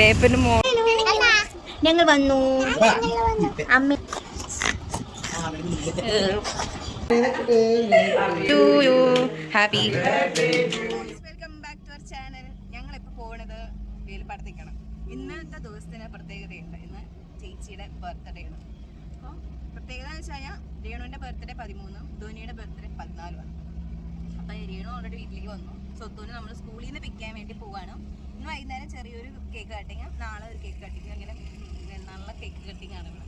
പേപ്പറിന് മോ ഞങ്ങൾ വന്നു. അമ്മ happy. Welcome back to our channel ഞങ്ങൾ ഇപ്പോൾ പോകുന്നത് വേൽപ്പാടത്തേക്കാണ്. ഇന്നത്തെ ദിവസത്തിന് പ്രത്യേകതയുണ്ട്. ഇന്ന് ചേച്ചിയുടെ ബർത്ത്ഡേ ആണ്. അപ്പോൾ പ്രത്യേകത എന്ന് വെച്ച് കഴിഞ്ഞാൽ രേണുവിന്റെ ബർത്ത്ഡേ പതിമൂന്നും ധോനിയുടെ ബർത്ത്ഡേ പതിനാലുമാണ്. അപ്പോൾ രേണു ഓൾറെഡി വീട്ടിലേക്ക് വന്നു. സ്വത്തൂന് നമ്മൾ സ്കൂളിൽ നിന്ന് പിക്ക് ചെയ്യാൻ വേണ്ടി പോവാണ്. ഇന്ന് വൈകുന്നേരം ചെറിയൊരു കേക്ക് കട്ടിങ് നാളെ ഒരു കേക്ക് കട്ടിങ് അങ്ങനെ നല്ല കേക്ക് കട്ടിങ് ആണ് ഇവിടെ.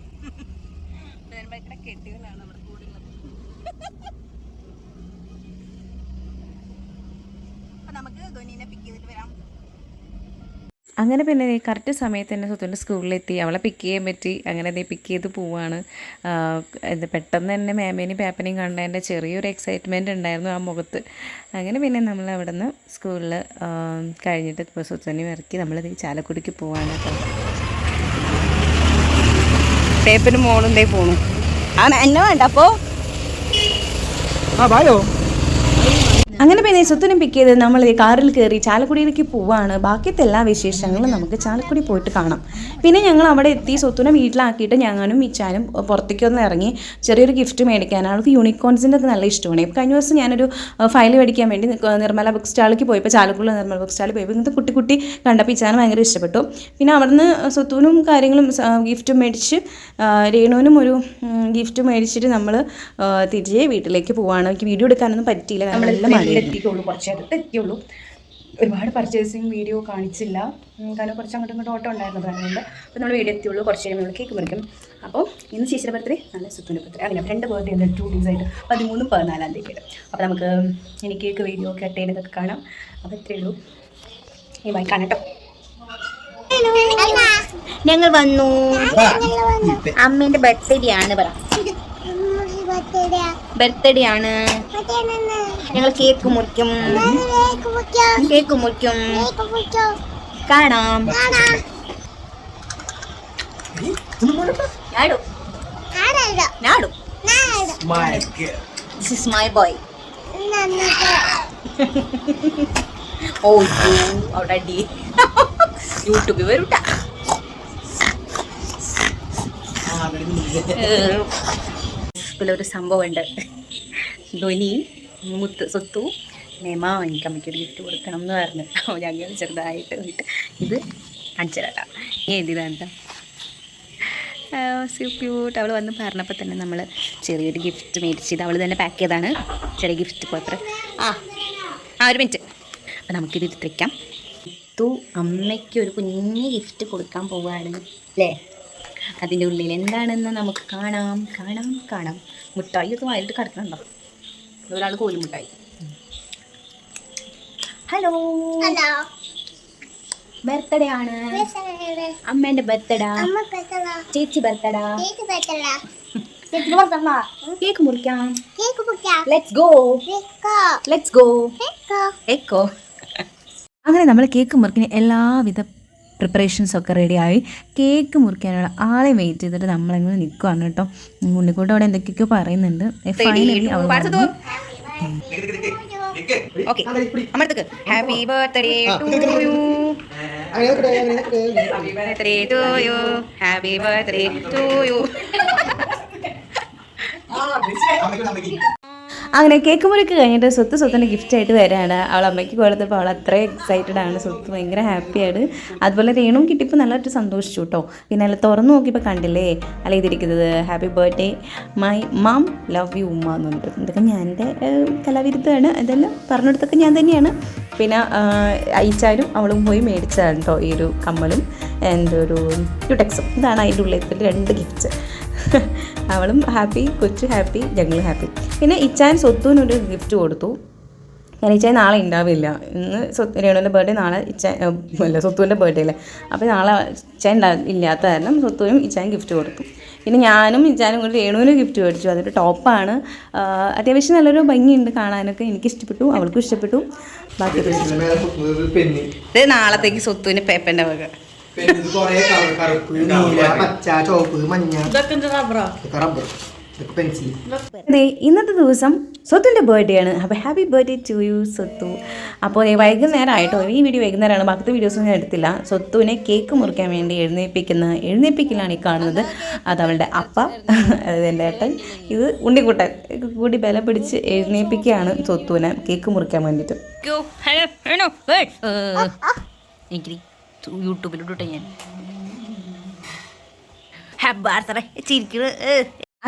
വരുമ്പോഴേക്കിടെ കെട്ടികളാണ് നമ്മുടെ കൂടെ ഉള്ളത്. അപ്പൊ നമുക്ക് ധോനിനെ പിക്ക് ചെയ്തിട്ട് വരാം. അങ്ങനെ പിന്നെ കറക്റ്റ് സമയത്ത് തന്നെ സ്വത്തുന്റെ സ്കൂളിലെത്തി. അവളെ പിക്ക് ചെയ്യാൻ പറ്റി. അങ്ങനെ ദേ പിക്ക് ചെയ്ത് പോവാണ്. ഇത് പെട്ടെന്ന് തന്നെ മാമേനെയും പാപ്പനെയും കണ്ടതിന്റെ ചെറിയൊരു എക്സൈറ്റ്മെന്റ് ഉണ്ടായിരുന്നു ആ മുഖത്ത്. അങ്ങനെ പിന്നെ നമ്മൾ അവിടെ നിന്ന് സ്കൂളിൽ കഴിഞ്ഞിട്ട് ഇപ്പോൾ സ്വത്തുനെയും ഇറക്കി. നമ്മൾ ചാലക്കുടിക്ക് പോവാണ് പേപ്പറിന് മോളും ദേ പോണു. ആ എന്നെ വേണ്ട അപ്പോ അങ്ങനെ പിന്നെ സ്വത്തിനും പിക്ക് ചെയ്ത് നമ്മൾ ഈ കാറിൽ കയറി ചാലക്കുടിയിലേക്ക് പോവാണ്. ബാക്കിയത്തെ എല്ലാ വിശേഷങ്ങളും നമുക്ക് ചാലക്കുടി പോയിട്ട് കാണാം. പിന്നെ ഞങ്ങൾ അവിടെ എത്തി. സ്വത്തുനെ വീട്ടിലാക്കിയിട്ട് ഞങ്ങളും മിച്ചാനും പുറത്തേക്ക് ഒന്ന് ഇറങ്ങി ചെറിയൊരു ഗിഫ്റ്റ് മേടിക്കാൻ ആൾക്ക് യൂണിക്കോൺസിന്റെ ഒക്കെ നല്ല ഇഷ്ടമാണ്. കഴിഞ്ഞ ദിവസം ഞാനൊരു ഫയൽ മേടിക്കാൻ വേണ്ടി നിർമ്മല ബുക്ക് സ്റ്റാളിലേക്ക് പോയപ്പോൾ ചാലക്കുടിയിലെ നിർമ്മല ബുക്ക് സ്റ്റാളിൽ പോയപ്പോൾ ഇങ്ങനത്തെ കുട്ടി കുട്ടി കണ്ടപ്പോൾ ഇച്ചാനും ഭയങ്കര ഇഷ്ടപ്പെട്ടു. പിന്നെ അവിടുന്ന് സ്വത്തുനും കാര്യങ്ങളും ഗിഫ്റ്റും മേടിച്ച് രേണുവിനും ഒരു ഗിഫ്റ്റ് മേടിച്ചിട്ട് നമ്മൾ തിരികെ വീട്ടിലേക്ക് പോവാണ്. എനിക്ക് വീഡിയോ എടുക്കാനൊന്നും പറ്റിയില്ല. കാരണം നല്ല. എത്തിക്കുള്ളൂ കുറച്ച് അടുത്ത് എത്തിയുള്ളൂ. ഒരുപാട് പർച്ചേസിങ് വീഡിയോ കാണിച്ചില്ല. കാരണം കുറച്ച് അങ്ങോട്ടും ഇങ്ങോട്ടും ഓട്ടം ഉണ്ടായിരുന്നത് അതുകൊണ്ട് അപ്പോൾ നമ്മൾ വീഡിയോ എത്തിയുള്ളൂ. കുറച്ച് കഴിയുമ്പോൾ നമ്മൾ കേക്ക് മുറിക്കും. അപ്പോൾ ഇന്ന് ചേച്ചിയുടെ ബർത്ത്ഡേ നല്ല സുത്തുന്റെ ബർത്ത്ഡേ അങ്ങനെ രണ്ട് ബർത്ത്ഡേ ഉണ്ട്. ടു ഡേയ്സ് ആയിട്ട്. പതിമൂന്നും പതിനാലാം തീയതി അപ്പോൾ നമുക്ക് ഇനി കേക്ക് വീഡിയോ കട്ട് ചെയ്തതൊക്കെ കാണാം. അപ്പോൾ ഇത്രയേ ഉള്ളൂ. ഈ ബൈ കാണട്ടോ. ഞങ്ങൾ വന്നു. അമ്മേന്റെ ബർത്ത്ഡേ ആണ് പറ. ബർത്ത്ഡേ ആണ് ഞങ്ങൾ കേക്ക് മുറിക്കും. കേക്ക് മുറിക്കും. കാണാം. മൈ ബോയ് ഓ അവിടെ അടി. യൂട്യൂബിൽ വരൂട്ട ഒരു സംഭവം ഉണ്ട്. ധ്വനി മുത്ത് സ്വത്തു. മേമ എനിക്ക് അമ്മയ്ക്കൊരു ഗിഫ്റ്റ് കൊടുക്കണം എന്ന് പറഞ്ഞു അപ്പോൾ ഞങ്ങൾ ചെറുതായിട്ട് പോയിട്ട് ഇത് കാണിച്ചു ഇനി എഴുതിയതാണ് സോ ക്യൂട്ട് അവൾ വന്ന് പറഞ്ഞപ്പോൾ തന്നെ നമ്മൾ ചെറിയൊരു ഗിഫ്റ്റ് മേടിച്ചത് അവൾ തന്നെ പാക്ക് ചെയ്താണ് ചെറിയ ഗിഫ്റ്റ് പേപ്പർ ആ ആ ഒരു മിനിറ്റ് അപ്പോൾ നമുക്കിത് എടുത്ത് വയ്ക്കാം തു അമ്മയ്ക്ക് ഒരു കുഞ്ഞ് ഗിഫ്റ്റ് കൊടുക്കാൻ പോവുകയാണ് അല്ലേ? അതിന്റെ ഉള്ളിൽ എന്താണെന്ന് നമുക്ക് കാണാം. കാണാം കാണാം. മുട്ടായി ഒക്കെ വായിട്ട് കിടക്കണുണ്ടോ ഒരാൾ കോലി ഹലോ ഹലോ ബർത്ത്ഡേ ആണ്. അമ്മേന്റെ ബർത്ത്ഡേ ചേച്ചി ബർത്ത്ഡേ ചേച്ചി ബർത്ത്ഡേ കേക്ക് മുറിക്കാം. ലെറ്റ്സ് ഗോ ലെറ്റ്സ് ഗോ എക്കോ അങ്ങനെ നമ്മൾ കേക്ക് മുറിക്കുന്ന എല്ലാവിധ പ്രിപ്പറേഷൻസ് ഒക്കെ റെഡിയായി കേക്ക് മുറിക്കാനുള്ള ആളെ വെയിറ്റ് ചെയ്തിട്ട് നമ്മളങ്ങനെ നിൽക്കുവാണ് കേട്ടോ. ഉണ്ണിക്കൂട്ട് അവിടെ എന്തൊക്കെയൊക്കെയോ പറയുന്നുണ്ട്. ഫൈനലി അവൾ happy birthday to you birthday to you happy birthday to you അങ്ങനെ കേക്ക് മുറിക്ക് കഴിഞ്ഞിട്ട് സ്വത്ത് സ്വത്തിന്റെ ഗിഫ്റ്റ് ആയിട്ട് വരാണ് അവൾ അമ്മയ്ക്ക് കൊടുത്തപ്പോൾ അവൾ അത്ര എക്സൈറ്റഡ് ആണ്. സ്വത്ത് ഭയങ്കര ഹാപ്പിയാണ് അതുപോലെ രേണും കിട്ടിയപ്പോൾ നല്ലതായിട്ട് സന്തോഷിച്ചു കേട്ടോ. പിന്നെ അല്ല തുറന്നു നോക്കിയപ്പോൾ കണ്ടില്ലേ? അല്ല ഇതിരിക്കുന്നത്? Happy birthday my mom love you ഉമ്മ എന്ന് എന്നുണ്ട് ഇതൊക്കെ ഞാൻ എന്റെ കലാവിരുദ്ധമാണ്. ഇതെല്ലാം പറഞ്ഞെടുത്തൊക്കെ ഞാൻ തന്നെയാണ്. പിന്നെ അയച്ചാലും അവളും പോയി മേടിച്ചതാണ് കേട്ടോ ഈ ഒരു കമ്മലും. എന്റെ ഒരു യുടെക്സും ഇതാണ് അതിന്റെ ഉള്ളിൽ രണ്ട് ഗിഫ്റ്റ്സ് അവളും ഹാപ്പി കൊച്ചു ഹാപ്പി ഞങ്ങൾ ഹാപ്പി. പിന്നെ ഇച്ചാൻ സ്വത്തുവിനൊരു ഗിഫ്റ്റ് കൊടുത്തു. ഞാൻ ഇച്ചാൻ നാളെ ഉണ്ടാവില്ല ഇന്ന് സ്വത്ത് രേണുവിന്റെ ബർത്ത്ഡേ നാളെ ഇച്ചാൻ അല്ല സ്വത്തുവിന്റെ ബർത്ത്ഡേ അല്ലേ? അപ്പോൾ നാളെ ഇച്ചാൻ ഉണ്ടാ ഇല്ലാത്ത കാരണം സ്വത്തുവിനും ഇച്ചാൻ ഗിഫ്റ്റ് കൊടുത്തു. പിന്നെ ഞാനും ഇച്ചാനും കൂടി രേണുവിന് ഗിഫ്റ്റ് മേടിച്ചു. അതൊരു ടോപ്പാണ് അത്യാവശ്യം നല്ലൊരു ഭംഗിയുണ്ട് കാണാനൊക്കെ. എനിക്ക് ഇഷ്ടപ്പെട്ടു അവൾക്കും ഇഷ്ടപ്പെട്ടു. ബാക്കി നാളത്തേക്ക് സ്വത്തുവിന് പേപ്പന്റെ വക. പെന്നി ഇത് കൊറേ കളർ കറുപ്പ് നീല പച്ച ചുവപ്പ് മഞ്ഞ. ഇതൊക്കെ റബ്ബർ ഇതൊക്കെ പെൻസിൽ അതെ ഇന്നത്തെ ദിവസം സ്വത്തുന്റെ ബർത്ത്ഡേ ആണ്. അപ്പോൾ happy birthday to you Swathu. അപ്പോൾ ഈ വൈകുന്നേരം ആയിട്ടോ ഈ വീഡിയോ വൈകുന്നേരമാണ്. ബാക്കി വീഡിയോസ് ഞാൻ എടുത്തില്ല. സ്വത്തുവിനെ കേക്ക് മുറിക്കാൻ വേണ്ടി എഴുന്നേൽപ്പിക്കുന്ന എഴുന്നേൽപ്പിക്കലാണ് ഈ കാണുന്നത്. അത് അവളുടെ അപ്പ അതായത് എന്റെ ഏട്ടൻ. ഇത് ഉണ്ണിക്കുട്ടൻ. കൂടി ബല പിടിച്ച് എഴുന്നേൽപ്പിക്കുകയാണ് സ്വത്തുവിനെ. കേക്ക് മുറിക്കാൻ വേണ്ടിയിട്ട്. യൂട്യൂബിലിട്ടെ ഞാൻ. ചിരിക്കുന്നത്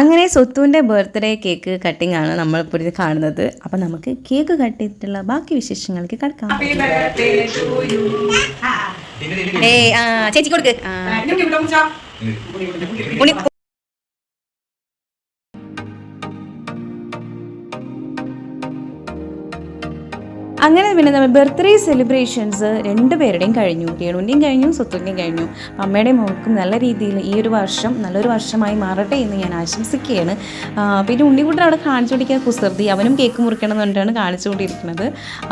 അങ്ങനെ സ്വത്തുവിന്റെ ബർത്ത്ഡേ കേക്ക് കട്ടിംഗ് ആണ് നമ്മളിപ്പോൾ ഇത് കാണുന്നത്. അപ്പം നമുക്ക് കേക്ക് കട്ട് ചെയ്തിട്ടുള്ള ബാക്കി വിശേഷങ്ങൾക്ക് കിടക്കാം. ആ ചേച്ചി കൊടുക്ക്. അങ്ങനെ പിന്നെ നമ്മൾ ബർത്ത്ഡേ സെലിബ്രേഷൻസ് രണ്ടുപേരുടെയും കഴിഞ്ഞു രേണുവിന്റെയും കഴിഞ്ഞു സ്വത്തുവിന്റെയും കഴിഞ്ഞു. അമ്മയുടെയും മോൾക്കും നല്ല രീതിയിൽ ഈ ഒരു വർഷം നല്ലൊരു വർഷമായി മാറട്ടെ എന്ന് ഞാൻ ആശംസിക്കുകയാണ്. പിന്നെ ഉണ്ണിക്കുട്ടൻ അവിടെ കാണിച്ചുകൊണ്ടിരിക്കുന്ന കുസൃതി അവനും കേക്ക് മുറിക്കണം എന്നുകൊണ്ടാണ് കാണിച്ചുകൊണ്ടിരിക്കുന്നത്.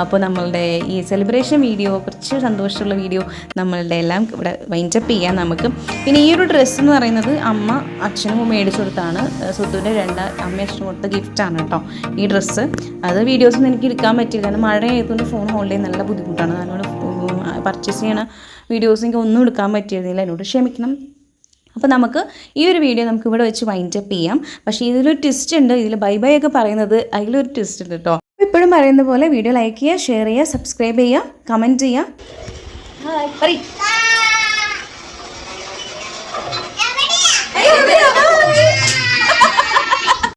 അപ്പോൾ നമ്മളുടെ ഈ സെലിബ്രേഷൻ വീഡിയോ കുറച്ച് സന്തോഷമുള്ള വീഡിയോ നമ്മളുടെ എല്ലാം ഇവിടെ വൈൻഡപ്പ് ചെയ്യാം നമുക്ക്. പിന്നെ ഈ ഒരു ഡ്രസ്സ് എന്ന് പറയുന്നത് അമ്മ അച്ഛനും മേടിച്ചു കൊടുത്താണ്. സ്വത്തുവിന്റെ രണ്ട് അമ്മ അച്ഛനും കൊടുത്ത ഗിഫ്റ്റാണ് കേട്ടോ ഈ ഡ്രസ്സ് അത് വീഡിയോസൊന്നും എനിക്ക് എടുക്കാൻ പറ്റില്ല കാരണം മഴ ആയതുകൊണ്ട് ഫോൺ ഹോൾഡ് ചെയ്യാൻ നല്ല ബുദ്ധിമുട്ടാണ്. അതിനോട് പർച്ചേസ് ചെയ്യണ വീഡിയോസ് എനിക്ക് ഒന്നും എടുക്കാൻ പറ്റിയിരുന്നില്ല. എന്നോട് ക്ഷമിക്കണം. അപ്പോൾ നമുക്ക് ഈ ഒരു വീഡിയോ നമുക്ക് ഇവിടെ വെച്ച് വൈൻഡപ്പ് ചെയ്യാം. പക്ഷേ ഇതിലൊരു ട്വിസ്റ്റ് ഉണ്ട്. ഇതിൽ ബൈ ബൈ ഒക്കെ പറയുന്നത് അതിലൊരു ട്വിസ്റ്റ് ഉണ്ട് കേട്ടോ ഇപ്പോഴും പറയുന്ന പോലെ വീഡിയോ ലൈക്ക് ചെയ്യുക ഷെയർ ചെയ്യുക സബ്സ്ക്രൈബ് ചെയ്യുക കമന്റ് ചെയ്യുക. പറയ്.